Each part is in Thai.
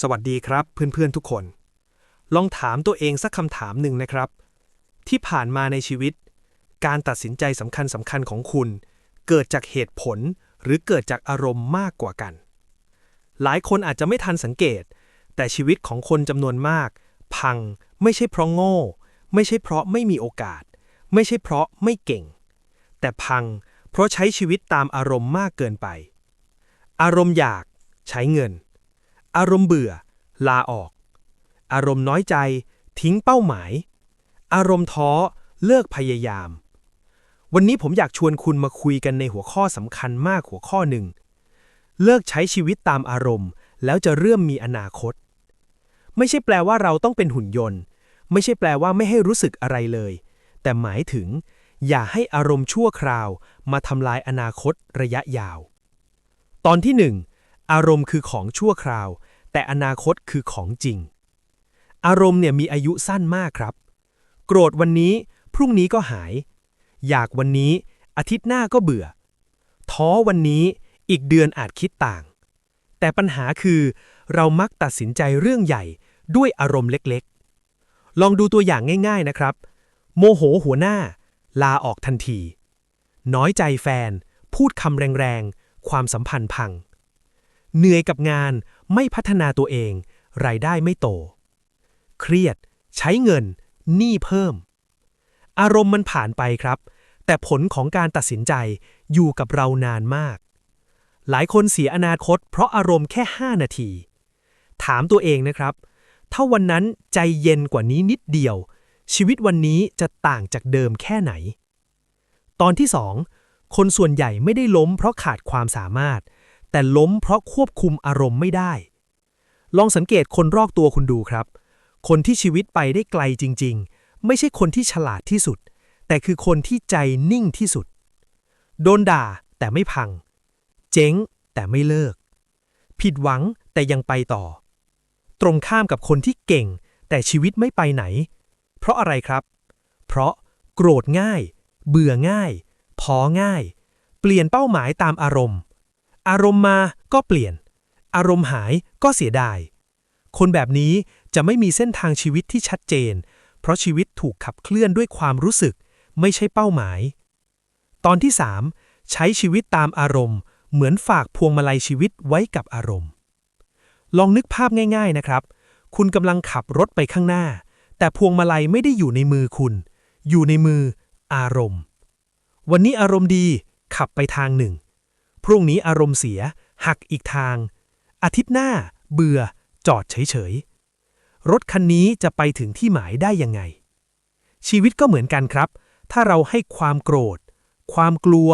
สวัสดีครับ เพื่อนๆทุกคน ลองถามตัวเองสักคำถามหนึ่งนะครับ ที่ผ่านมาในชีวิต การตัดสินใจสำคัญสำคัญของคุณ เกิดจากเหตุผลหรือเกิดจากอารมณ์มากกว่ากัน หลายคนอาจจะไม่ทันสังเกต แต่ชีวิตของคนจำนวนมาก พังไม่ใช่เพราะโง่ ไม่ใช่เพราะไม่มีโอกาส ไม่ใช่เพราะไม่เก่ง แต่พังเพราะใช้ชีวิตตามอารมณ์มากเกินไป อารมณ์อยากใช้เงิน อารมณ์เบื่อ ลาออก อารมณ์น้อยใจ ทิ้งเป้าหมาย อารมณ์ท้อ เลิกพยายาม วันนี้ผมอยากชวนคุณมาคุยกันในหัวข้อสำคัญมากหัวข้อหนึ่ง เลิกใช้ชีวิตตามอารมณ์ แล้วจะเริ่มมีอนาคต ไม่ใช่แปลว่าเราต้องเป็นหุ่นยนต์ ไม่ใช่แปลว่าไม่ให้รู้สึกอะไรเลย แต่หมายถึง อย่าให้อารมณ์ชั่วคราว มาทำลายอนาคตระยะยาว ตอนที่หนึ่ง อารมณ์คือของชั่วคราว แต่อนาคตคือของจริง อารมณ์เนี่ยมีอายุสั้นมากครับ โกรธวันนี้ พรุ่งนี้ก็หาย อยากวันนี้ อาทิตย์หน้าก็เบื่อ ท้อวันนี้อีกเดือนอาจคิดต่าง แต่ปัญหาคือเรามักตัดสินใจเรื่องใหญ่ด้วยอารมณ์เล็กๆ ลองดูตัวอย่างง่ายๆนะครับ โมโหหัวหน้า ลาออกทันที น้อยใจแฟน พูดคำแรงๆ ความสัมพันธ์พัง เหนื่อยกับงานไม่พัฒนาตัวเอง รายได้ไม่โต เครียด ใช้เงิน หนี้เพิ่ม อารมณ์มันผ่านไปครับ แต่ผลของการตัดสินใจอยู่กับเรานานมาก หลายคนเสียอนาคต เพราะอารมณ์แค่ 5 นาที ถามตัวเองนะครับ ถ้าวันนั้นใจเย็นกว่านี้นิดเดียว ชีวิตวันนี้จะต่างจากเดิมแค่ไหน ตอนที่ 2 คนส่วนใหญ่ไม่ได้ล้มเพราะขาดความสามารถ แต่ล้มเพราะควบคุมอารมณ์ไม่ได้ ลองสังเกตคนรอบตัวคุณดูครับ คนที่ชีวิตไปได้ไกลจริง ๆ ไม่ใช่คนที่ฉลาดที่สุด แต่คือคนที่ใจนิ่งที่สุด โดนด่าแต่ไม่พัง เจ๊งแต่ไม่เลิก ผิดหวังแต่ยังไปต่อ ตรงข้ามกับคนที่เก่ง แต่ชีวิตไม่ไปไหน เพราะอะไรครับ เพราะโกรธง่าย เบื่อง่าย พอง่าย เปลี่ยนเป้าหมายตามอารมณ์ อารมณ์มาก็เปลี่ยน อารมณ์หายก็เสียดาย คนแบบนี้จะไม่มีเส้นทางชีวิตที่ชัดเจน เพราะชีวิตถูกขับเคลื่อนด้วยความรู้สึก ไม่ใช่เป้าหมาย ตอนที่ 3 ใช้ชีวิตตามอารมณ์ เหมือนฝากพวงมาลัยชีวิตไว้กับอารมณ์ ลองนึกภาพง่าย ๆนะครับ คุณกำลังขับรถไปข้างหน้า แต่พวงมาลัยไม่ได้อยู่ในมือคุณ อยู่ในมืออารมณ์ วันนี้อารมณ์ดีขับไปทางหนึ่ง พรุ่งนี้อารมณ์เสีย หักอีกทาง อาทิตย์หน้า เบื่อ จอดเฉยๆ รถคันนี้จะไปถึงที่หมายได้ยังไง ชีวิตก็เหมือนกันครับ ถ้าเราให้ความโกรธ ความกลัว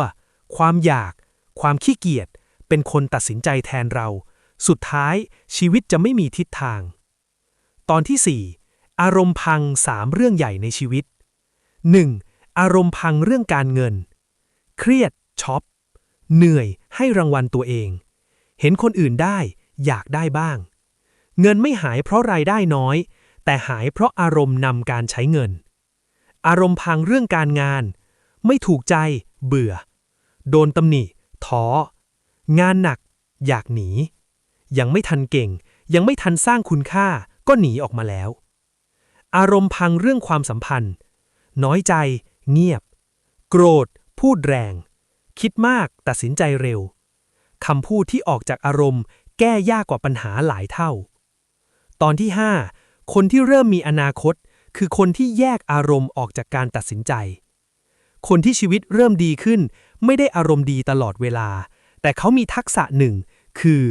ความอยาก ความขี้เกียจ เป็นคนตัดสินใจแทนเรา สุดท้ายชีวิตจะไม่มีทิศทาง ตอนที่ 4 อารมณ์พัง3เรื่องใหญ่ในชีวิต 1. อารมณ์พังเรื่องการเงิน เครียดช็อป เหนื่อยให้รางวัลตัวเอง เห็นคนอื่นได้อยากได้บ้าง เงินไม่หายเพราะรายได้น้อย แต่หายเพราะอารมณ์นำการใช้เงิน อารมณ์พังเรื่องการงาน ไม่ถูกใจ เบื่อ โดนตำหนิท้อ งานหนัก อยากหนี ยังไม่ทันเก่ง ยังไม่ทันสร้างคุณค่าก็หนีออกมาแล้ว อารมณ์พังเรื่องความสัมพันธ์ น้อยใจ เงียบ โกรธ พูดแรง คิดมากตัดสินใจเร็วคำพูดที่ออกจากอารมณ์ แก้ยากกว่าปัญหาหลายเท่า ตอนที่ 5 คนที่เริ่มมีอนาคต คือคนที่แยกอารมณ์ออกจากการตัดสินใจ คนที่ชีวิตเริ่มดีขึ้น ไม่ได้อารมณ์ดีตลอดเวลา แต่เขามีทักษะหนึ่ง คือ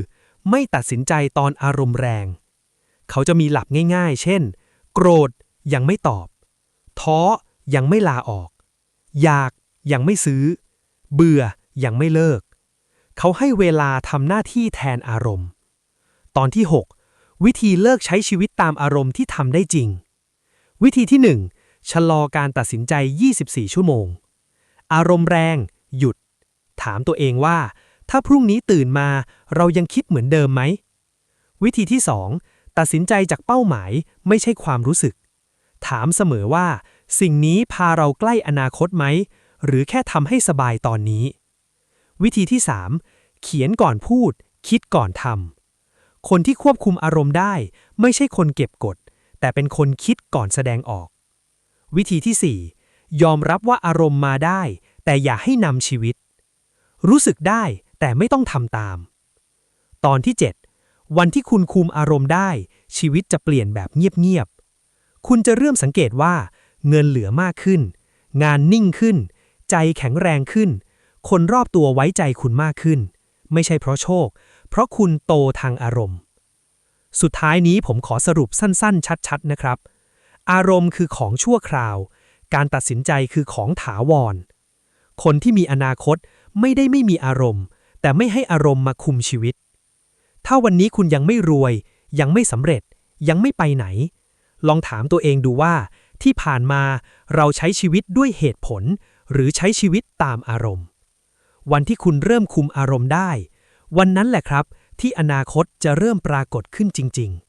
ไม่ตัดสินใจตอนอารมณ์แรง เขาจะมีหลับง่าย ๆ เช่น โกรธยังไม่ตอบ ท้อยังไม่ลาออก อยากยังไม่ซื้อ เบื่อยังไม่เลิก เขาให้เวลาทำหน้าที่แทนอารมณ์ ตอนที่ 6 วิธีเลิกใช้ชีวิตตามอารมณ์ที่ทำได้จริง วิธีที่ 1 ชะลอการตัดสินใจ 24 ชั่วโมง อารมณ์แรง หยุด ถามตัวเองว่า ถ้าพรุ่งนี้ตื่นมาเรายังคิดเหมือนเดิมไหม วิธีที่ 2 ตัดสินใจจากเป้าหมายไม่ใช่ความรู้สึก ถามเสมอว่า สิ่งนี้พาเราใกล้อนาคตไหม หรือแค่ทำให้สบายตอนนี้ วิธีที่ 3 เขียนก่อนพูด คิดก่อนทำคนที่ควบคุมอารมณ์ได้ ไม่ใช่คนเก็บกด แต่เป็นคนคิดก่อนแสดงออก วิธีที่ 4 ยอมรับว่าอารมณ์มาได้ แต่อย่าให้นำชีวิต รู้สึกได้แต่ไม่ต้องทำตาม ตอนที่ 7 วันที่คุณคุมอารมณ์ได้ ชีวิตจะเปลี่ยนแบบเงียบๆคุณจะเริ่มสังเกตว่า เงินเหลือมากขึ้น งานนิ่งขึ้น ใจแข็งแรงขึ้น คนรอบตัวไว้ใจคุณมากขึ้น ไม่ใช่เพราะโชค เพราะคุณโตทางอารมณ์ สุดท้ายนี้ผมขอสรุปสั้น ๆ ชัด ๆ นะครับ อารมณ์คือของชั่วคราว การตัดสินใจคือของถาวร คนที่มีอนาคตไม่ได้ไม่มีอารมณ์ แต่ไม่ให้อารมณ์มาคุมชีวิต ถ้าวันนี้คุณยังไม่รวย ยังไม่สำเร็จ ยังไม่ไปไหน ลองถามตัวเองดูว่าที่ผ่านมาเราใช้ชีวิตด้วยเหตุผล หรือใช้ชีวิตตามอารมณ์ วันที่คุณเริ่มคุมอารมณ์ได้ วันนั้นแหละครับ ที่อนาคตจะเริ่มปรากฏขึ้นจริง ๆ